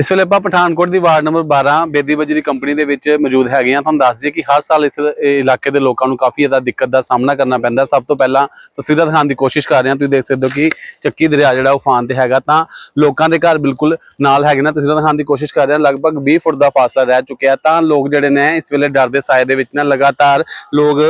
ਇਸ ਵੇਲੇ ਆਪਾਂ ਪਠਾਨਕੋਟ ਦੀ ward number 12 Bedi Bajri company ਦੇ ਵਿੱਚ ਮੌਜੂਦ ਹੈਗੇ ਆ ਤੁਹਾਨੂੰ ਦੱਸ ਦਈਏ ਕਿ ਹਰ ਸਾਲ ਇਸ ਇਲਾਕੇ ਦੇ ਲੋਕਾਂ ਨੂੰ ਕਾਫੀ ਜ਼ਿਆਦਾ ਦਿੱਕਤ ਦਾ ਸਾਹਮਣਾ ਕਰਨਾ ਪੈਂਦਾ। ਸਭ ਤੋਂ ਪਹਿਲਾਂ ਤਸਵੀਰਾਂ ਦਿਖਾਉਣ ਦੀ ਕੋਸ਼ਿਸ਼ ਕਰ ਰਹੇ ਹਾਂ। ਤੁਸੀਂ ਦੇਖ ਸਕਦੇ ਹੋ ਕਿ ਚੱਕੀ ਦਰਿਆ ਜਿਹੜਾ ਉਫਾਨ ਤੇ ਹੈਗਾ। ਤਾਂ ਲੋਕਾਂ ਦੇ ਘਰ ਬਿਲਕੁਲ ਨਾਲ ਹੈਗੇ ਨਾ। ਤਸਵੀਰਾਂ ਦਿਖਾਉਣ ਦੀ ਕੋਸ਼ਿਸ਼ ਕਰ ਰਹੇ ਹਾਂ। ਲਗਭਗ 20 ਫੁੱਟ ਦਾ ਫਾਸਲਾ ਰਹਿ ਚੁੱਕਿਆ ਤਾਂ ਲੋਕ ਜਿਹੜੇ ਨੇ ਇਸ ਵੇਲੇ ਡਰ ਦੇ ਸਾਏ ਦੇ ਵਿੱਚ ਨਾ। ਲਗਾਤਾਰ ਲੋਕ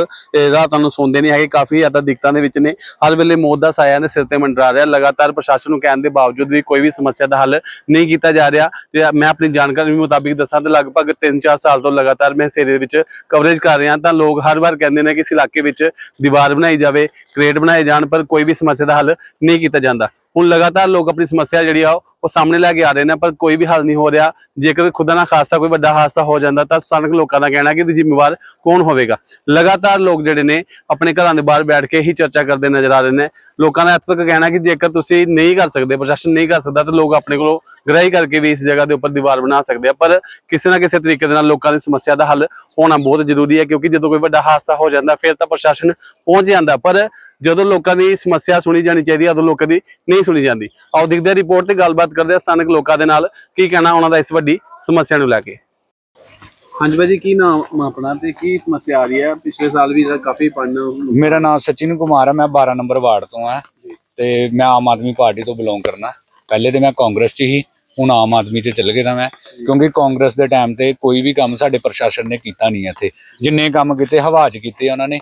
ਰਾਤਾਂ ਨੂੰ ਸੌਂਦੇ ਨਹੀਂ ਹੈਗੇ। ਕਾਫੀ ਜ਼ਿਆਦਾ ਦਿੱਕਤਾਂ ਦੇ ਵਿੱਚ ਨੇ। ਹਰ ਵੇਲੇ ਮੌਤ ਦਾ ਸਾਇਆ ਨੇ ਸਿਰ ਤੇ ਮੰਡਰਾ ਰਿਹਾ। ਲਗਾਤਾਰ ਪ੍ਰਸ਼ਾਸਨ ਨੂੰ ਕਹਿਣ ਦੇ ਬਾਵਜੂਦ ਵੀ ਕੋਈ ਵੀ ਸਮੱਸਿਆ ਦਾ ਹੱਲ ਨਹੀਂ ਕੀਤਾ ਜਾ ਰਿਹਾ। ਤੇ ਮੈਂ ਆਪਣੀ ਜਾਣਕਾਰੀ ਮੁਤਾਬਿਕ ਦੱਸਾਂ ਤਾਂ ਲਗਭਗ 3-4 ਸਾਲ ਤੋਂ ਲਗਾਤਾਰ ਮੈਂ ਇਸ ਏਰੀਏ ਦੇ ਵਿੱਚ ਕਵਰੇਜ ਕਰ ਰਿਹਾ ਤਾਂ ਲੋਕ ਹਰ ਵਾਰ ਕਹਿੰਦੇ ਨੇ ਕਿ ਇਸ ਇਲਾਕੇ ਵਿੱਚ ਦੀਵਾਰ ਬਣਾਈ ਜਾਵੇ ਕ੍ਰੇਟ ਬਣਾਏ ਜਾਣ ਪਰ ਕੋਈ ਵੀ ਸਮੱਸਿਆ ਦਾ ਹੱਲ ਨਹੀਂ ਕੀਤਾ ਜਾਂਦਾ। ਹੁਣ ਲਗਾਤਾਰ ਲੋਕ ਆਪਣੀ ਸਮੱਸਿਆ ਜਿਹੜੀ ਆ ਉਹ ਸਾਹਮਣੇ ਲੈ ਕੇ ਆ ਰਹੇ ਨੇ, ਪਰ ਕੋਈ ਵੀ ਹੱਲ ਨਹੀਂ ਹੋ ਰਿਹਾ। ਜੇਕਰ ਖੁਦਾ ਨਾ ਖਾਸਾ ਕੋਈ ਵੱਡਾ ਹਾਦਸਾ ਹੋ ਜਾਂਦਾ, ਤਾਂ ਸਥਾਨਕ ਲੋਕਾਂ ਦਾ ਕਹਿਣਾ ਕਿ ਇਹਦੀ ਜ਼ਿੰਮੇਵਾਰ ਕੌਣ ਹੋਵੇਗਾ। ਲਗਾਤਾਰ ਲੋਕ ਜਿਹੜੇ ਨੇ, ਆਪਣੇ ਘਰਾਂ ਦੇ ਬਾਹਰ ਬੈਠ ਕੇ ਹੀ ਚਰਚਾ ਕਰਦੇ ਨਜ਼ਰ ਆ ਰਹੇ ਨੇ। ਲੋਕਾਂ ਦਾ ਇੱਥੇ ਤੱਕ ਕਹਿਣਾ ਕਿ ਜੇਕਰ ਤੁਸੀਂ ਨਹੀਂ ਕਰ ਸਕਦੇ, ਪ੍ਰਸ਼ਾਸਨ ਨਹੀਂ ਕਰ ਸਕਦਾ, ਤਾਂ ਲੋਕ ਆਪਣੇ ਕੋਲੋਂ ਗ੍ਰਾਹੀ ਕਰਕੇ ਵੀ ਇਸ ਜਗ੍ਹਾ ਦੇ ਉੱਪਰ ਦੀਵਾਰ ਬਣਾ ਸਕਦੇ ਆ। ਪਰ ਕਿਸੇ ਨਾ ਕਿਸੇ ਤਰੀਕੇ ਦੇ ਨਾਲ ਲੋਕਾਂ ਦੀ ਸਮੱਸਿਆ ਦਾ ਹੱਲ ਹੋਣਾ ਬਹੁਤ ਜ਼ਰੂਰੀ ਹੈ, ਕਿਉਂਕਿ ਜਦੋਂ ਕੋਈ ਵੱਡਾ ਹਾਦਸਾ ਹੋ ਜਾਂਦਾ, ਫਿਰ ਤਾਂ ਪ੍ਰਸ਼ਾਸਨ ਪਹੁੰਚ ਜਾਂਦਾ। ਪਰ ਜਦੋਂ ਲੋਕਾਂ ਦੀ ਸਮੱਸਿਆ ਸੁਣੀ ਜਾਣੀ ਚਾਹੀਦੀ ਹੈ ਉਦੋਂ ਲੋਕਾਂ ਦੀ ਨਹੀਂ ਸੁਣੀ ਜਾਂਦੀ। ਆਓ ਦੇਖਦੇ ਹਾਂ ਰਿਪੋਰਟ ਤੇ ਗੱਲਬਾਤ ਕਰਦੇ ਹਾਂ ਸਥਾਨਕ ਲੋਕਾਂ ਦੇ ਨਾਲ ਕੀ ਕਹਿਣਾ ਉਹਨਾਂ ਦਾ ਇਸ ਵੱਡੀ ਸਮੱਸਿਆ ਨੂੰ ਲੈ ਕੇ। ਹਾਂਜੀ ਭਾਜੀ ਕੀ ਨਾਮ ਆਪਣਾ ਤੇ ਕੀ ਸਮੱਸਿਆ ਆ ਰਹੀ ਹੈ? ਪਿਛਲੇ ਸਾਲ ਵੀ ਕਾਫੀ ਪਾਣੀ ਮੇਰਾ ਨਾਮ ਸਚਿਨ ਕੁਮਾਰ ਹੈ ਮੈਂ 12 ਨੰਬਰ ਵਾਰਡ ਤੋਂ ਆ ਤੇ ਮੈਂ ਆਮ ਆਦਮੀ ਪਾਰਟੀ ਤੋਂ ਬਿਲੋਂਗ ਕਰਨਾ। ਪਹਿਲੇ ਤੇ ਮੈਂ ਕਾਂਗਰਸ 'ਚ ਹੀ ਹੁਣ ਆਮ ਆਦਮੀ 'ਚ ਚੱਲ ਗਿਆ ਮੈਂ। ਕਿਉਂਕਿ ਕਾਂਗਰਸ ਦੇ ਟਾਈਮ ਤੇ ਕੋਈ ਵੀ ਕੰਮ ਸਾਡੇ ਪ੍ਰਸ਼ਾਸਨ ਨੇ ਕੀਤਾ ਨਹੀਂ ਇੱਥੇ। ਜਿੰਨੇ ਕੰਮ ਕੀਤੇ ਹਵਾ 'ਚ ਕੀਤੇ ਉਹਨਾਂ ਨੇ।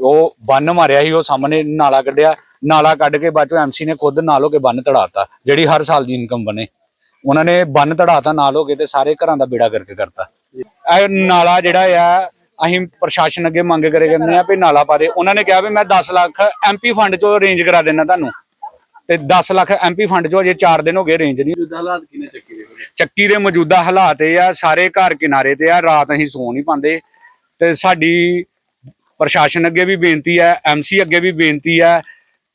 ਉਹ ਬੰਨ ਮਾਰਿਆ ਸੀ ਉਹ ਸਾਹਮਣੇ ਨਾਲਾ ਕੱਢਿਆ ਨਾਲਾ ਕੱਢ ਕੇ ਬਾਅਦ ਚੋਂ ਐਮਸੀ ਨੇ ਖੁਦ ਨਾਲ ਹੋ ਕੇ ਬੰਨ ਤੜਾਤਾ ਜਿਹੜੀ ਹਰ ਸਾਲ ਦੀ ਇਨਕਮ ਬਣੇ। ਉਹਨਾਂ ਨੇ ਬੰਨ ਤੜਾਤਾ ਨਾਲ ਹੋ ਕੇ ਤੇ ਸਾਰੇ ਘਰਾਂ ਦਾ ਬੇੜਾ ਕਰਕੇ ਕਰਤਾ। ਇਹ ਨਾਲਾ ਜਿਹੜਾ ਆ ਅਸੀਂ ਪ੍ਰਸ਼ਾਸਨ ਅੱਗੇ ਮੰਗ ਕਰੇ ਕਰਨੇ ਆ ਵੀ ਨਾਲਾ ਪਾ ਦੇ। ਉਹਨਾਂ ਨੇ ਕਿਹਾ ਵੀ ਮੈਂ 10 ਲੱਖ ਐਮਪੀ ਫੰਡ ਚੋਂ ਅਰੇਂਜ ਕਰਾ ਦੇਣਾ ਤੁਹਾਨੂੰ। ਤੇ 10 ਲੱਖ ਐਮਪੀ ਫੰਡ ਚੋਂ ਅਜੇ 4 ਦਿਨ ਹੋ ਗਏ ਅਰੇਂਜ ਨਹੀਂ। ਜੁਦਾ ਹਾਲਾਤ ਕਿਨੇ ਚੱਕੀ ਦੇ ਚੱਕੀ ਦੇ ਮੌਜੂਦਾ ਹਾਲਾਤ ਇਹ ਆ ਸਾਰੇ ਘਰ ਕਿਨਾਰੇ ਤੇ ਆ ਰਾਤ ਅਸੀਂ ਸੌ ਨਹੀਂ ਪਾਉਂਦੇ। ਤੇ ਸਾਡੀ ਪ੍ਰਸ਼ਾਸਨ ਅੱਗੇ ਵੀ ਬੇਨਤੀ ਹੈ ਐਮਸੀ ਅੱਗੇ ਵੀ ਬੇਨਤੀ ਹੈ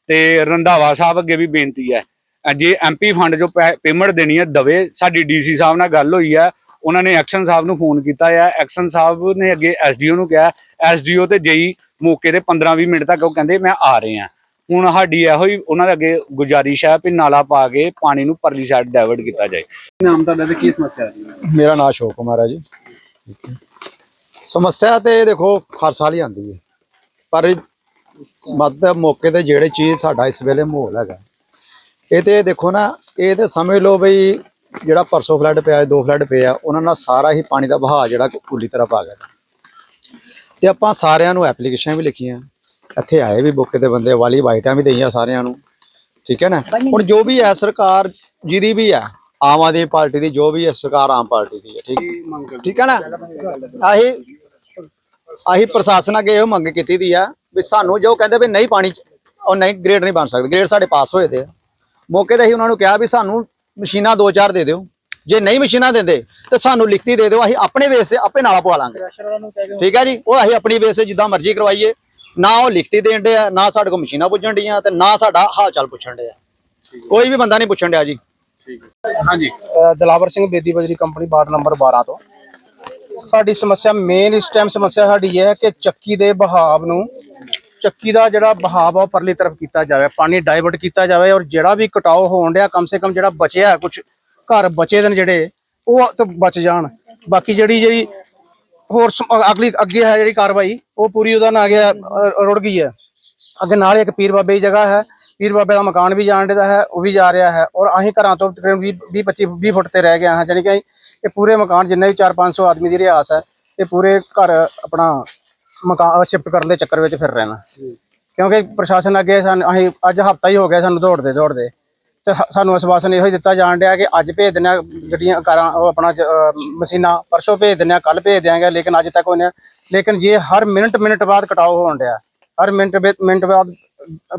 ਤੇ ਰੰਧਾਵਾ ਸਾਹਿਬ ਅੱਗੇ ਵੀ ਬੇਨਤੀ ਹੈ। ਜੇ ਐਮਪੀ ਫੰਡ ਜੋ ਪੇਮੈਂਟ ਦੇਣੀ ਹੈ ਦਵੇ। ਸਾਡੀ ਡੀਸੀ ਸਾਹਿਬ ਨਾਲ ਗੱਲ ਹੋਈ ਹੈ। ਉਹਨਾਂ ਨੇ ਐਕਸ਼ਨ ਸਾਹਿਬ ਨੂੰ ਫੋਨ ਕੀਤਾ ਹੈ। ਐਕਸ਼ਨ ਸਾਹਿਬ ਨੇ ਅੱਗੇ ਐਸਡੀਓ ਨੂੰ ਕਿਹਾ। ਐਸਡੀਓ ਤੇ ਜਈ ਮੌਕੇ ਤੇ 15-20 ਮਿੰਟ ਤੱਕ ਉਹ ਕਹਿੰਦੇ ਮੈਂ ਆ ਰਹੇ ਹਾਂ। ਹੁਣ ਸਾਡੀ ਇਹੋ ਹੀ ਉਹਨਾਂ ਦੇ ਅੱਗੇ ਗੁਜ਼ਾਰਿਸ਼ ਹੈ ਵੀ ਨਾਲਾ ਪਾ ਕੇ ਪਾਣੀ ਨੂੰ ਪਰਲੀ ਸਾਈਡ ਡਾਇਵਰਟ ਕੀਤਾ ਜਾਏ। ਨਾਮ ਤੁਹਾਡਾ ਤੇ ਕੀ ਸਮੱਸਿਆ ਆ ਹੈ? ਮੇਰਾ ਨਾਮ ਅਸ਼ੋਕ ਕੁਮਾਰ ਹੈ ਜੀ। ਸਮੱਸਿਆ ਤੇ ਦੇਖੋ ਹਰ ਸਾਲ ਹੀ ਆਉਂਦੀ ਹੈ। ਪਰ ਮੱਧ ਮੌਕੇ ਤੇ ਜਿਹੜੇ ਚੀਜ਼ ਸਾਡਾ ਇਸ ਵੇਲੇ ਮਾਹੌਲ ਹੈਗਾ। ਇਹ ਤੇ ਦੇਖੋ ਨਾ ਇਹ ਤੇ ਸਮਝ ਲਓ ਬਈ ਜਿਹੜਾ ਪਰਸੋਂ ਫਲੱਡ ਪਿਆ ਦੋ ਫਲੱਡ ਪਿਆ ਉਹਨਾਂ ਨਾਲ ਸਾਰਾ ਹੀ ਪਾਣੀ ਦਾ ਵਹਾਅ ਜਿਹੜਾ ਪੂਰੀ ਤਰ੍ਹਾਂ ਪਾ ਗਿਆ। ਤੇ ਆਪਾਂ ਸਾਰਿਆਂ ਨੂੰ ਐਪਲੀਕੇਸ਼ਨ ਵੀ ਲਿਖੀਆਂ। ਇੱਥੇ ਆਏ ਵੀ ਮੌਕੇ ਤੇ ਬੰਦੇ ਵਾਲੀ ਵਾਈਟਾਂ ਵੀ ਦਈਆਂ ਸਾਰਿਆਂ ਨੂੰ। ਠੀਕ ਹੈ ਨਾ? ਹੁਣ ਜੋ ਵੀ ਹੈ ਸਰਕਾਰ ਜਿਹਦੀ ਵੀ ਹੈ ਆਮ ਆਦਮੀ ਪਾਰਟੀ ਦੀ ਜੋ ਵੀ ਹੈ ਸਰਕਾਰ ਆਮ ਪਾਰਟੀ ਦੀ ਹੈ ਠੀਕ ਠੀਕ ਹੈ ਨਾ? ਆਹੀ ਆਹੀ ਪ੍ਰਸ਼ਾਸਨ ਅੱਗੇ ਇਹ ਮੰਗ ਕੀਤੀ ਦੀ ਆ ਵੀ ਸਾਨੂੰ ਜੋ ਕਹਿੰਦੇ ਵੀ ਨਹੀਂ ਪਾਣੀ ਚ- ਉਹ ਨਹੀਂ ਗ੍ਰੇਡ ਨਹੀਂ ਬਣ ਸਕਦੇ ਗ੍ਰੇਡ ਸਾਡੇ ਪਾਸ ਹੋਏ ਤੇ ਆ। ਮੌਕੇ ਤੇ ਅਸੀਂ ਉਹਨਾਂ ਨੂੰ ਕਿਹਾ ਵੀ ਸਾਨੂੰ ਮਸ਼ੀਨਾਂ ਦੋ ਚਾਰ ਦੇ ਦਿਓ। ਜੇ ਨਹੀਂ ਮਸ਼ੀਨਾਂ ਦਿੰਦੇ ਤੇ ਸਾਨੂੰ ਲਿਖਤੀ ਦੇ ਦਿਓ ਅਸੀਂ ਆਪਣੇ ਬੇਸ ਤੇ ਆਪੇ ਨਾਲਾ ਪਵਾ ਲਾਂਗੇ। ਠੀਕ ਹੈ ਜੀ? ਉਹ ਅਸੀਂ ਆਪਣੀ ਬੇਸ ਤੇ ਜਿੱਦਾਂ ਮਰਜ਼ੀ ਕਰਵਾਈਏ। ਨਾ ਉਹ ਲਿਖਤੀ ਦੇਣ ਦੇ ਆ ਨਾ ਸਾਡੇ ਕੋਲ ਮਸ਼ੀਨਾਂ ਪੁੱਜਣ ਡੀਆਂ ਤੇ ਨਾ ਸਾਡਾ ਹਾਲ ਚਾਲ ਪੁੱਛਣ ਦੇ ਆ। ਕੋਈ ਵੀ ਬੰਦਾ ਨਹੀਂ ਪੁੱਛਣ ਡਿਆ ਜੀ। ਹਾਂਜੀ। ਅ, ਦਿਲਾਵਰ ਸਿੰਘ ਬੇਦੀ ਬਜਰੀ ਕੰਪਨੀ ਵਾਰਡ ਨੰਬਰ 12 ਤੋਂ। ਸਾਡੀ ਸਮੱਸਿਆ ਮੇਨ ਇਸ ਟਾਈਮ ਸਮੱਸਿਆ ਸਾਡੀ ਇਹ ਹੈ ਕਿ ਚੱਕੀ ਦੇ ਬਹਾਵ ਨੂੰ, ਚੱਕੀ ਦਾ ਜਿਹੜਾ ਬਹਾਵ ਆ ਉਹ ਪਰਲੀ ਤਰਫ ਕੀਤਾ ਜਾਵੇ, ਪਾਣੀ ਡਾਇਵਰਟ ਕੀਤਾ ਜਾਵੇ ਔਰ ਜਿਹੜਾ ਵੀ ਕਟਾਓ ਹੋਣ ਡਿਆ, ਕਮ ਸੇ ਕਮ ਜਿਹੜਾ ਬਚਿਆ ਕੁਝ ਘਰ ਬਚੇ ਦੇ ਨੇ ਜਿਹੜੇ, ਉਹ ਤਾਂ ਬਚ ਜਾਣ। ਬਾਕੀ ਜਿਹੜੀ ਜਿਹੜੀ ਹੋਰ ਸਮ- ਅਗਲੀ, ਅੱਗੇ ਹੈ ਜਿਹੜੀ ਕਾਰਵਾਈ, ਉਹ ਪੂਰੀ ਉਹਦਾ ਨਾ ਗਿਆ ਰੁੜ ਗਈ ਹੈ। ਅੱਗੇ ਨਾਲ ਇੱਕ ਪੀਰ ਬਾਬੇ ਦੀ ਜਗ੍ਹਾ ਹੈ, ਪੀਰ ਬਾਬੇ ਦਾ ਮਕਾਨ ਵੀ ਜਾਣ ਦਾ ਹੈ, ਉਹ ਵੀ ਜਾ ਰਿਹਾ ਹੈ ਔਰ ਅਸੀਂ ਘਰਾਂ ਤੋਂ ਤਕਰੀਬਨ 20 20 25 20 ਫੁੱਟ ਤੇ ਰਹਿ ਗਏ ਹਾਂ, ਜਾਣੀ ਕਿ ਇਹ ਪੂਰੇ ਮਕਾਨ ਜਿੰਨੇ ਵੀ 4-500 ਆਦਮੀ ਦੀ ਰਿਹਾਸ ਹੈ ਇਹ ਪੂਰੇ ਘਰ ਆਪਣਾ ਮਕਾਨ ਸ਼ਿਫਟ ਕਰਨ ਦੇ ਚੱਕਰ ਵਿੱਚ ਫਿਰ ਰਹੇ ਨੇ। ਕਿਉਂਕਿ ਪ੍ਰਸ਼ਾਸਨ ਅੱਗੇ ਸਾਨੂੰ ਅਸੀਂ ਅੱਜ ਹਫਤਾ ਹੀ ਹੋ ਗਿਆ ਸਾਨੂੰ ਦੌੜਦੇ ਦੌੜਦੇ। ਤੇ ਸਾਨੂੰ ਅਸਵਾਸਨ ਇਹੋ ਹੀ ਦਿੱਤਾ ਜਾਣ ਡਿਆ ਕਿ ਅੱਜ ਭੇਜ ਦਿੰਦੇ ਗੱਡੀਆਂ ਕਾਰਾਂ ਉਹ ਆਪਣਾ ਮਸ਼ੀਨਾਂ ਪਰਸੋਂ ਭੇਜ ਦਿੰਦੇ ਕੱਲ ਭੇਜ ਦਿਆਂਗੇ ਲੇਕਿਨ ਅੱਜ ਤੱਕ ਉਹਨੇ ਲੇਕਿਨ ਜੇ ਹਰ ਮਿੰਟ ਮਿੰਟ ਬਾਅਦ ਕਟਾਓ ਹੋਣ ਡਿਆ ਹਰ ਮਿੰਟ ਮਿੰਟ ਬਾਅਦ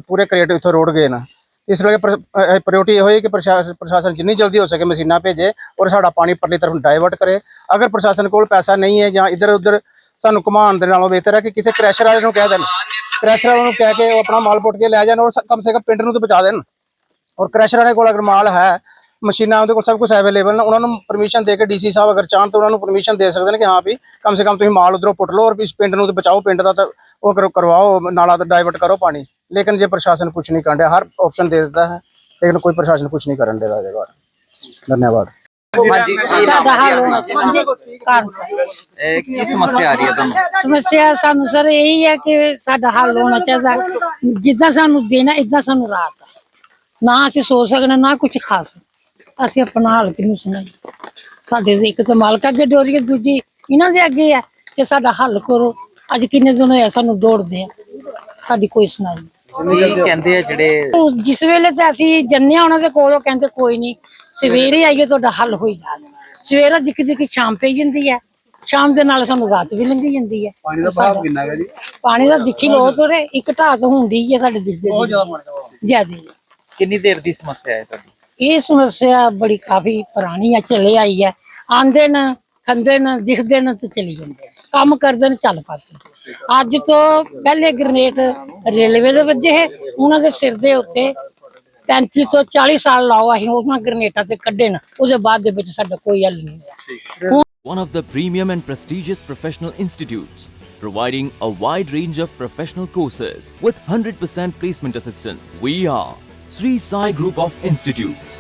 ਪੂਰੇ ਕ੍ਰੇਟ ਇੱਥੋਂ ਰੋੜ ਗਏ ਨਾ। ਇਸ ਲਈ ਪ੍ਰਾਇੋਰਟੀ ਇਹ ਹੋਈ ਕਿ ਪ੍ਰਸ਼ਾਸਨ ਪ੍ਰਸ਼ਾਸਨ ਜਿੰਨੀ ਜਲਦੀ ਹੋ ਸਕੇ ਮਸ਼ੀਨਾਂ ਭੇਜੇ ਔਰ ਸਾਡਾ ਪਾਣੀ ਪਰਲੀ ਤਰਫ ਡਾਇਵਰਟ ਕਰੇ। ਅਗਰ ਪ੍ਰਸ਼ਾਸਨ ਕੋਲ ਪੈਸਾ ਨਹੀਂ ਹੈ ਜਾਂ ਇੱਧਰ ਉੱਧਰ ਸਾਨੂੰ ਘੁਮਾਉਣ ਦੇ ਨਾਲੋਂ ਬਿਹਤਰ ਹੈ ਕਿ ਕਿਸੇ ਕ੍ਰੈਸ਼ਰ ਵਾਲੇ ਨੂੰ ਕਹਿ ਦੇਣ। ਕ੍ਰੈਸ਼ਰ ਵਾਲੇ ਨੂੰ ਕਹਿ ਕੇ ਉਹ ਆਪਣਾ ਮਾਲ ਪੁੱਟ ਕੇ ਲੈ ਜਾਣ ਔਰ ਕਮ ਸੇ ਕਮ ਪਿੰਡ ਨੂੰ ਤਾਂ ਬਚਾ ਦੇਣ। ਔਰ ਕ੍ਰੈਸ਼ਰ ਵਾਲੇ ਕੋਲ ਅਗਰ ਮਾਲ ਹੈ, ਮਸ਼ੀਨਾਂ ਉਹਦੇ ਕੋਲ ਸਭ ਕੁਝ ਅਵੇਲੇਬਲ ਨੇ, ਉਹਨਾਂ ਨੂੰ ਪਰਮਿਸ਼ਨ ਦੇ ਕੇ ਡੀਸੀ ਸਾਹਿਬ ਅਗਰ ਚਾਹਣ ਤਾਂ ਉਹਨਾਂ ਨੂੰ ਪਰਮਿਸ਼ਨ ਦੇ ਸਕਦੇ ਨੇ ਕਿ ਹਾਂ ਵੀ ਕਮ ਸੇ ਕਮ ਤੁਸੀਂ ਮਾਲ ਉਧਰੋਂ ਪੁੱਟ ਲਓ ਔਰ ਇਸ ਪਿੰਡ ਨੂੰ ਤੇ ਬਚਾਓ, ਪਿੰਡ ਦਾ ਤਾਂ ਉਹ ਕਰੋ ਕਰਵਾਓ, ਨਾਲਾ ਤਾਂ ਡਾਇਵਰਟ ਕਰੋ ਪਾਣੀ। ਲੇਕਿਨ ਜੇ ਪ੍ਰਸ਼ਾਸਨ ਕੁਝ ਨਹੀਂ ਕਰ ਰਿਹਾ ਹਰ ਆਪਸ਼ਨ ਦੇ ਦਿੱਤਾ ਹੈ ਲੇਕਿਨ ਕੋਈ ਪ੍ਰਸ਼ਾਸਨ ਕੁਝ ਨਹੀਂ ਕਰਨ ਰਿਹਾ ਜਗ੍ਹਾ ਧੰਨਵਾਦ। ਹਾਂਜੀ ਕਾਰਨ ਇਹ ਕੀ ਸਮੱਸਿਆ ਆ ਰਹੀ ਹੈ ਤੁਹਾਨੂੰ? ਸਮੱਸਿਆ ਸਾਨੂੰ ਸਰ ਇਹੀ ਹੈ ਕਿ ਸਾਡਾ ਹੱਲ ਹੋਣਾ ਚਾਹੀਦਾ। ਜਿੱਦਾਂ ਸਾਨੂੰ ਦੇਣਾ ਇਦਾਂ ਸਾਨੂੰ ਰਾਤ ਆ। ਨਾ ਅਸੀਂ ਸੋ ਸਕਣਾ ਨਾ ਕੁਝ ਖਾ ਸਕਦੇ ਅਸੀਂ ਆਪਣਾ ਹਾਲ ਕਿਹਨੂੰ ਸੁਣਾਈ ਸਾਡੇ ਦੇ ਇੱਕ ਤਾਂ ਮਾਲਕ ਅੱਗੇ ਡੋਰੀ ਹੈ, ਦੂਜੀ ਇਹਨਾਂ ਦੇ ਅੱਗੇ ਹੈ ਕਿ ਸਾਡਾ ਹੱਲ ਕਰੋ। ਅੱਜ ਕਿੰਨੇ ਦਿਨ ਹੋਇਆ ਸਾਨੂੰ ਦੌੜਦੇ ਆ। ਸਾਡੀ ਕੋਈ ਸੁਣਾਈ ਨਹੀਂ। ਕੀ ਕਹਿੰਦੇ ਆ ਜਿਹੜੇ ਉਹ ਜਿਸ ਵੇਲੇ ਤੇ ਅਸੀਂ ਜੰਨੇ ਉਹਨਾਂ ਦੇ ਕੋਲੋਂ ਕਹਿੰਦੇ ਕੋਈ ਨਹੀਂ ਸਵੇਰੇ ਆਈਏ ਤੁਹਾਡਾ ਹੱਲ ਹੋਈ ਜਾਣਾ। ਸਵੇਰੇ ਦਿਖ ਦਿਖ ਸ਼ਾਮ ਪਈ ਜਾਂਦੀ ਹੈ ਸ਼ਾਮ ਦੇ ਨਾਲ ਸਾਨੂੰ ਰਾਤ ਵੀ ਲੰਘੀ ਜਾਂਦੀ ਹੈ। ਪਾਣੀ ਦਾ ਭਾਵ ਕਿੰਨਾ ਹੈ ਜੀ? ਪਾਣੀ ਦਾ ਦੇਖੀ ਲੋ ਤੋਰੇ ਇੱਕ ਢਾਤ ਹੁੰਦੀ ਹੈ ਸਾਡੇ ਦਿਸਦੇ ਬਹੁਤ ਜ਼ਿਆਦਾ ਜ਼ਿਆਦੇ। ਕਿੰਨੀ ਦੇਰ ਦੀ ਸਮੱਸਿਆ ਹੈ ਤੁਹਾਡੀ? ਇਹ ਸਮੱਸਿਆ ਬੜੀ ਕਾਫੀ ਪੁਰਾਣੀ ਆ ਚੱਲੇ ਆਈ ਹੈ। ਆਂਦੇ ਨੇ ਖੰਦੇ ਨੇ ਦਿਖਦੇ ਨੇ ਤੇ ਚਲੀ ਜਾਂਦੇ ਨੇ। ਕੰਮ ਕਰਦੇ ਨੇ ਚੱਲ ਪਾਤੇ ਅੱਜ ਤੋਂ ਪਹਿਲੇ ਗ੍ਰਨੇਟ ਰੇਲਵੇ ਦੇ ਵੱਜੇ ਹੈ ਉਹਨਾਂ ਦੇ ਸਿਰ ਦੇ ਉੱਤੇ 35 ਤੋਂ 40 ਸਾਲ ਲਾਓ ਅਸੀਂ ਉਹਨਾਂ ਗ੍ਰਨੇਟਾਂ ਤੇ ਕੱਢੇ ਨਾ ਉਹਦੇ ਬਾਅਦ ਦੇ ਵਿੱਚ ਸਾਡਾ ਕੋਈ ਹੱਲ ਨਹੀਂ ਹੋਇਆ one of the premium and prestigious professional institutes, providing a wide range of professional courses with 100% placement assistance. We are Sri Sai Group of Institutes,